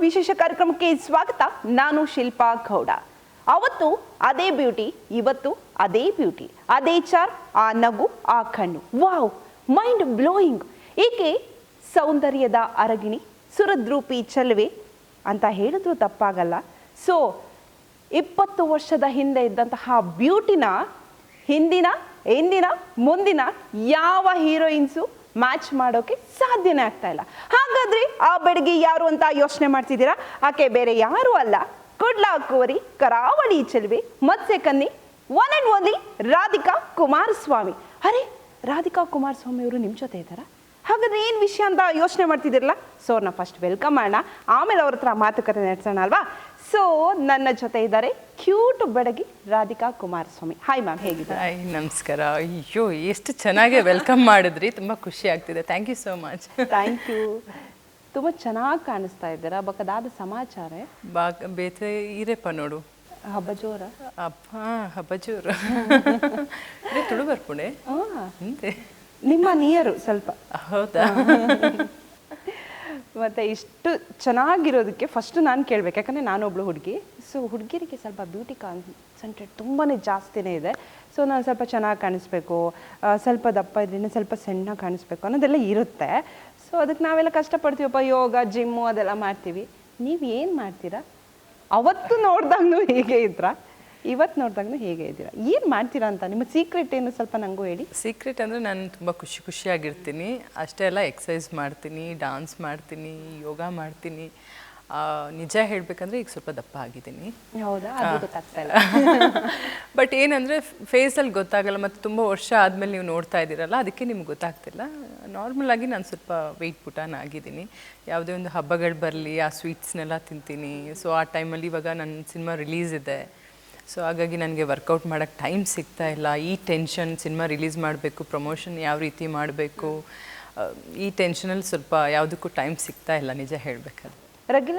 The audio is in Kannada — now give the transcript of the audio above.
ವಿಶೇಷ ಕಾರ್ಯಕ್ರಮಕ್ಕೆ ಸ್ವಾಗತ. ನಾನು ಶಿಲ್ಪಾ ಗೌಡ. ಅವತ್ತು ಅದೇ ಬ್ಯೂಟಿ, ಇವತ್ತು ಅದೇ ಬ್ಯೂಟಿ. ಅದೇ ಚಾರ್, ಆ ನಗು, ಆ ಕಣ್ಣು. Wow, mind blowing. ಈಕೆ ಸೌಂದರ್ಯದ ಅರಗಿಣಿ, ಸುರದ್ರೂಪಿ ಚಲುವೆ ಅಂತ ಹೇಳಿದ್ರು ತಪ್ಪಾಗಲ್ಲ. ಸೊ, ಇಪ್ಪತ್ತು ವರ್ಷದ ಹಿಂದೆ ಇದ್ದಂತಹ ಬ್ಯೂಟಿನ ಹಿಂದಿನ, ಇಂದಿನ, ಮುಂದಿನ ಯಾವ ಹೀರೋಯಿನ್ಸು ಮ್ಯಾಚ್ ಮಾಡೋಕೆ ಸಾಧ್ಯನೇ ಆಗ್ತಾ ಇಲ್ಲ. ಹಾಗಾದ್ರೆ ಆ ಬೆಡಗಿ ಯಾರು ಅಂತ ಯೋಚನೆ ಮಾಡ್ತಿದ್ದೀರಾ? ಆಕೆ ಬೇರೆ ಯಾರು ಅಲ್ಲ. ಕುಡ್ಲಾಕುವರಿ ಕರಾವಳಿ ಚೆಲುವೆ ಮತ್ಸ್ಯ ಕನ್ನಿ one and only Radhika Kumaraswamy. ಅರೆ, ರಾಧಿಕಾ ಕುಮಾರಸ್ವಾಮಿ ಅವರು ನಿಮ್ಮ ಜೊತೆ ಇದ್ದಾರಾ? ಹಾಗಾದ್ರೆ ಏನು ವಿಷಯ ಅಂತ ಯೋಚನೆ ಮಾಡ್ತಿದ್ದೀರಲ್ಲ? ಸೊ ಅವ್ರನ್ನ ಫಸ್ಟ್ ವೆಲ್ಕಮ್ ಮಾಡೋಣ. ಆಮೇಲೆ ಅವ್ರ ಹತ್ರ ಮಾತುಕತೆ ನಡೆಸೋಣ ಅಲ್ವಾ? ಸೊ ನನ್ನ ಜೊತೆ ಇದ್ದಾರೆ ಕ್ಯೂಟ್ ಬೆಡಗಿ ರಾಧಿಕಾ ಕುಮಾರಸ್ವಾಮಿ. ಹಾಯ್ ಮ್ಯಾಮ್ ಹೇಗಿದ್ದಾರೆ? ಹಾಯ್ ನಮಸ್ಕಾರ. ಅಯ್ಯೋ ಎಷ್ಟು ಚೆನ್ನಾಗಿ ವೆಲ್ಕಮ್ ಮಾಡಿದ್ರಿ. ತುಂಬ ಖುಷಿ ಆಗ್ತಿದೆ. Thank you so much thank you ತುಂಬ ಚೆನ್ನಾಗಿ ಕಾಣಿಸ್ತಾ ಇದ್ದೀರಾ? ಬಕದಾದ ಸಮಾಚಾರ. ಬಾ ಬೇತೆ ಈರೆಪ್ಪ ನೋಡು. ಹಬ್ಬ ಜೋರ ಅಪ್ಪ ಜೋರ ತುಳು ಬರ್ಪುಣೆ ಹಿಂದೆ. ನಿಮ್ಮ ನಿಯರು ಸ್ವಲ್ಪ. ಹೌದಾ? ಮತ್ತೆ ಇಷ್ಟು ಚೆನ್ನಾಗಿರೋದಕ್ಕೆ ಫಸ್ಟ್ ನಾನು ಕೇಳ್ಬೇಕು. ಯಾಕಂದರೆ ನಾನೊಬ್ಳು ಹುಡುಗಿ. ಸೊ ಹುಡುಗಿರಿಗೆ ಸ್ವಲ್ಪ ಬ್ಯೂಟಿ ಕಾನ್ಸಂಟ್ರೇಟ್ ತುಂಬಾ ಜಾಸ್ತಿನೇ ಇದೆ. ಸೊ ನಾನು ಸ್ವಲ್ಪ ಚೆನ್ನಾಗಿ ಕಾಣಿಸ್ಬೇಕು. ಸ್ವಲ್ಪ ದಪ್ಪ ಇದ್ರಿಂದ ಸ್ವಲ್ಪ ಸಣ್ಣ ಕಾಣಿಸ್ಬೇಕು ಅನ್ನೋದೆಲ್ಲ ಇರುತ್ತೆ. ಸೊ ಅದಕ್ಕೆ ನಾವೆಲ್ಲ ಕಷ್ಟಪಡ್ತೀವಪ್ಪ, ಯೋಗ ಜಿಮ್ಮು ಅದೆಲ್ಲ ಮಾಡ್ತೀವಿ. ನೀವು ಏನು ಮಾಡ್ತೀರಾ? ಅವತ್ತು ನೋಡ್ದಂಗೂ ಹೀಗೆ ಇದ್ರಾ? ಇವತ್ತು ನೋಡಿದಾಗ ಹೇಗೆ ಇದ್ದೀರಾ? ಏನು ಮಾಡ್ತೀರಾ ಅಂತ? ನಿಮ್ಮ ಸೀಕ್ರೆಟ್ ಏನು ಸ್ವಲ್ಪ ನನಗೂ ಹೇಳಿ. ಸೀಕ್ರೆಟ್ ಅಂದರೆ ನಾನು ತುಂಬ ಖುಷಿ ಖುಷಿಯಾಗಿರ್ತೀನಿ. ಅಷ್ಟೇ ಎಲ್ಲ ಎಕ್ಸಸೈಸ್ ಮಾಡ್ತೀನಿ ಡಾನ್ಸ್ ಮಾಡ್ತೀನಿ ಯೋಗ ಮಾಡ್ತೀನಿ. ನಿಜ ಹೇಳಬೇಕಂದ್ರೆ ಈಗ ಸ್ವಲ್ಪ ದಪ್ಪ ಆಗಿದ್ದೀನಿ. ಹೌದಾ? ಅದು ಗೊತ್ತಾಗ್ತಾ ಇಲ್ಲ. ಬಟ್ ಏನಂದರೆ ಫೇಸಲ್ಲಿ ಗೊತ್ತಾಗಲ್ಲ ಮತ್ತು ತುಂಬ ವರ್ಷ ಆದಮೇಲೆ ನೀವು ನೋಡ್ತಾ ಇದ್ದೀರಲ್ಲ ಅದಕ್ಕೆ ನಿಮ್ಗೆ ಗೊತ್ತಾಗ್ತಿಲ್ಲ. ನಾರ್ಮಲ್ ಆಗಿ ನಾನು ಸ್ವಲ್ಪ ವೆಯ್ಟ್ ಪುಟಾನ ಆಗಿದ್ದೀನಿ. ಯಾವುದೇ ಒಂದು ಹಬ್ಬಗಳು ಬರಲಿ ಆ ಸ್ವೀಟ್ಸ್ನೆಲ್ಲ ತಿಂತೀನಿ. ಸೊ ಆ ಟೈಮಲ್ಲಿ ಇವಾಗ ನನ್ನ ಸಿನಿಮಾ ರಿಲೀಸ್ ಇದೆ. ಸೊ ಹಾಗಾಗಿ ನನಗೆ ವರ್ಕೌಟ್ ಮಾಡೋಕ್ಕೆ ಟೈಮ್ ಸಿಗ್ತಾ ಇಲ್ಲ. ಈ ಟೆನ್ಷನ್ ಸಿನಿಮಾ ರಿಲೀಸ್ ಮಾಡಬೇಕು ಪ್ರಮೋಷನ್ ಯಾವ ರೀತಿ ಮಾಡಬೇಕು ಈ ಟೆನ್ಷನಲ್ಲಿ ಸ್ವಲ್ಪ ಯಾವುದಕ್ಕೂ ಟೈಮ್ ಸಿಗ್ತಾ ಇಲ್ಲ, ನಿಜ ಹೇಳಬೇಕಾದ್ರೆ.